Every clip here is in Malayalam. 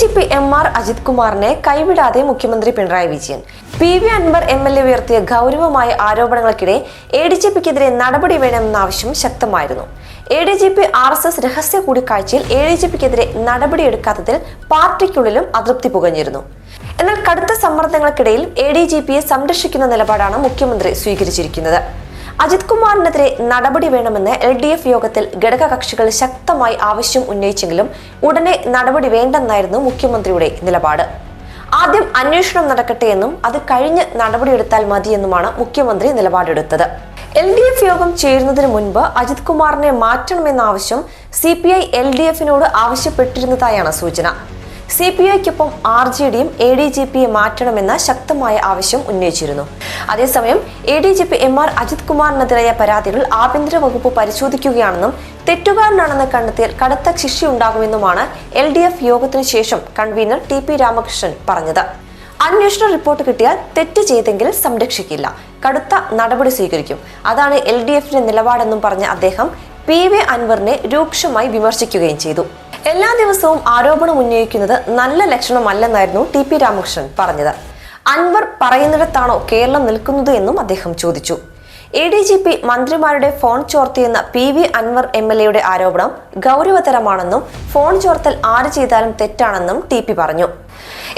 G P M R Ajith കുമാറിനെ കൈവിടാതെ മുഖ്യമന്ത്രി Pinarayi Vijayan. P V Anvar M L A ഉയർത്തിയ ഗൗരവമായ ആരോപണങ്ങൾക്കിടെ എ ഡി ജി പിക്കെതിരെ നടപടി വേണമെന്ന ആവശ്യം ശക്തമായിരുന്നു. A D G P R S S രഹസ്യ കൂടിക്കാഴ്ചയിൽ എ ഡി ജി പിക്കെതിരെ നടപടിയെടുക്കാത്തതിൽ പാർട്ടിക്കുള്ളിലും അതൃപ്തി പുകഞ്ഞിരുന്നു. എന്നാൽ കടുത്ത സമ്മർദ്ദങ്ങൾക്കിടയിൽ എ ഡി ജി പിയെ സംരക്ഷിക്കുന്ന നിലപാടാണ് മുഖ്യമന്ത്രി സ്വീകരിച്ചിരിക്കുന്നത്. അജിത് കുമാറിനെതിരെ നടപടി വേണമെന്ന് എൽ ഡി എഫ് യോഗത്തിൽ ഘടകകക്ഷികൾ ശക്തമായി ആവശ്യം ഉന്നയിച്ചെങ്കിലും ഉടനെ നടപടി വേണ്ടെന്നായിരുന്നു മുഖ്യമന്ത്രിയുടെ നിലപാട്. ആദ്യം അന്വേഷണം നടക്കട്ടെ എന്നും അത് കഴിഞ്ഞ് നടപടിയെടുത്താൽ മതിയെന്നുമാണ് മുഖ്യമന്ത്രി നിലപാടെടുത്തത്. എൽ ഡി എഫ് യോഗം ചേരുന്നതിന് മുൻപ് അജിത് കുമാറിനെ മാറ്റണമെന്ന ആവശ്യം C P I L D എഫിനോട് ആവശ്യപ്പെട്ടിരുന്നതായാണ് സൂചന. സി പി ഐക്കൊപ്പം ആർ ജെ ഡിയും എ ഡി ജി പിയെ മാറ്റണമെന്ന ശക്തമായ ആവശ്യം ഉന്നയിച്ചിരുന്നു. അതേസമയം A D G P M R Ajith കുമാറിനെതിരായ പരാതികൾ ആഭ്യന്തര വകുപ്പ് പരിശോധിക്കുകയാണെന്നും തെറ്റുകാരനാണെന്ന് കണ്ടെത്തിയാൽ കടുത്ത ശിക്ഷയുണ്ടാകുമെന്നുമാണ് എൽ ഡി എഫ് യോഗത്തിന് ശേഷം കൺവീനർ ടി പി രാമകൃഷ്ണൻ പറഞ്ഞത്. അന്വേഷണ റിപ്പോർട്ട് കിട്ടിയാൽ തെറ്റ് ചെയ്തെങ്കിൽ സംരക്ഷിക്കില്ല. കടുത്ത നടപടി സ്വീകരിക്കും. അതാണ് എൽ ഡി എഫിന്റെ നിലപാടെന്നും പറഞ്ഞ അദ്ദേഹം. പി വി അൻവറിനെ രൂക്ഷമായി വിമർശിക്കുകയും ചെയ്തു. എല്ലാ ദിവസവും ആരോപണം ഉന്നയിക്കുന്നത് നല്ല ലക്ഷണമല്ലെന്നായിരുന്നു ടി പി രാമകൃഷ്ണൻ പറഞ്ഞത്. അൻവർ പറയുന്നിടത്താണോ കേരളം നിൽക്കുന്നത് എന്നും അദ്ദേഹം ചോദിച്ചു. എ ഡി ജി പി മന്ത്രിമാരുടെ phone ചോർത്തിയെന്ന P V Anvar M L എയുടെ ആരോപണം ഗൗരവതരമാണെന്നും ഫോൺ ചോർത്തൽ ആര് ചെയ്താലും തെറ്റാണെന്നും ടി പി പറഞ്ഞു.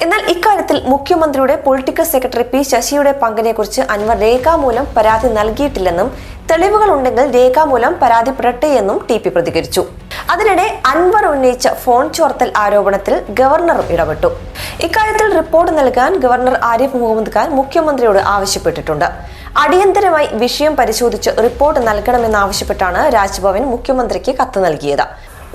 എന്നാൽ ഇക്കാര്യത്തിൽ മുഖ്യമന്ത്രിയുടെ പൊളിറ്റിക്കൽ സെക്രട്ടറി പി ശശിയുടെ പങ്കിനെക്കുറിച്ച് അൻവർ രേഖാമൂലം പരാതി നൽകിയിട്ടില്ലെന്നും തെളിവുകൾ ഉണ്ടെങ്കിൽ രേഖാമൂലം പരാതിപ്പെടട്ടെ എന്നും ടി പി പ്രതികരിച്ചു. അതിനിടെ അൻവർ ഉന്നയിച്ച ഫോൺ ചോർത്തൽ ആരോപണത്തിൽ ഗവർണറും ഇടപെട്ടു. ഇക്കാര്യത്തിൽ റിപ്പോർട്ട് നൽകാൻ ഗവർണർ ആരിഫ് മുഹമ്മദ് ഖാൻ മുഖ്യമന്ത്രിയോട് ആവശ്യപ്പെട്ടിട്ടുണ്ട്. അടിയന്തരമായി വിഷയം പരിശോധിച്ച് റിപ്പോർട്ട് നൽകണമെന്നാവശ്യപ്പെട്ടാണ് രാജ്ഭവൻ മുഖ്യമന്ത്രിക്ക് കത്ത് നൽകിയത്.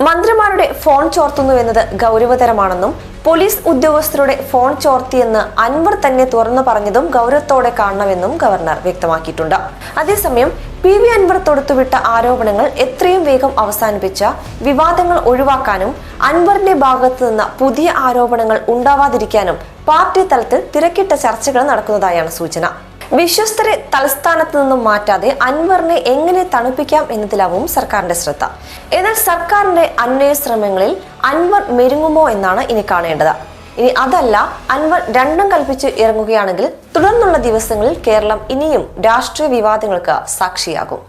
മന്ത്രിമാരുടെ ഫോൺ ചോർത്തുന്നു എന്നത് ഗൗരവതരമാണെന്നും പോലീസ് ഉദ്യോഗസ്ഥരുടെ ഫോൺ ചോർത്തിയെന്ന് അൻവർ തന്നെ തുറന്നു പറഞ്ഞതും ഗൗരവത്തോടെ കാണണമെന്നും ഗവർണർ വ്യക്തമാക്കിയിട്ടുണ്ട്. അതേസമയം പി വി അൻവർ തൊടുത്തുവിട്ട ആരോപണങ്ങൾ എത്രയും വേഗം അവസാനിപ്പിച്ച വിവാദങ്ങൾ ഒഴിവാക്കാനും അൻവറിന്റെ ഭാഗത്തു നിന്ന് പുതിയ ആരോപണങ്ങൾ ഉണ്ടാവാതിരിക്കാനും പാർട്ടി തലത്തിൽ തിരക്കിട്ട ചർച്ചകൾ നടക്കുന്നതായാണ് സൂചന. വിശ്വസ്തരെ തലസ്ഥാനത്ത് നിന്നും മാറ്റാതെ അൻവറിനെ എങ്ങനെ തണുപ്പിക്കാം എന്നതിലാവും സർക്കാരിന്റെ ശ്രദ്ധ. എന്നാൽ സർക്കാരിന്റെ അന്വയ ശ്രമങ്ങളിൽ അൻവർ മെരുങ്ങുമോ എന്നാണ് ഇനി കാണേണ്ടത്. ഇനി അതല്ല അൻവർ രണ്ടും കൽപ്പിച്ച് ഇറങ്ങുകയാണെങ്കിൽ തുടർന്നുള്ള ദിവസങ്ങളിൽ കേരളം ഇനിയും രാഷ്ട്രീയ വിവാദങ്ങൾക്ക് സാക്ഷിയാകും.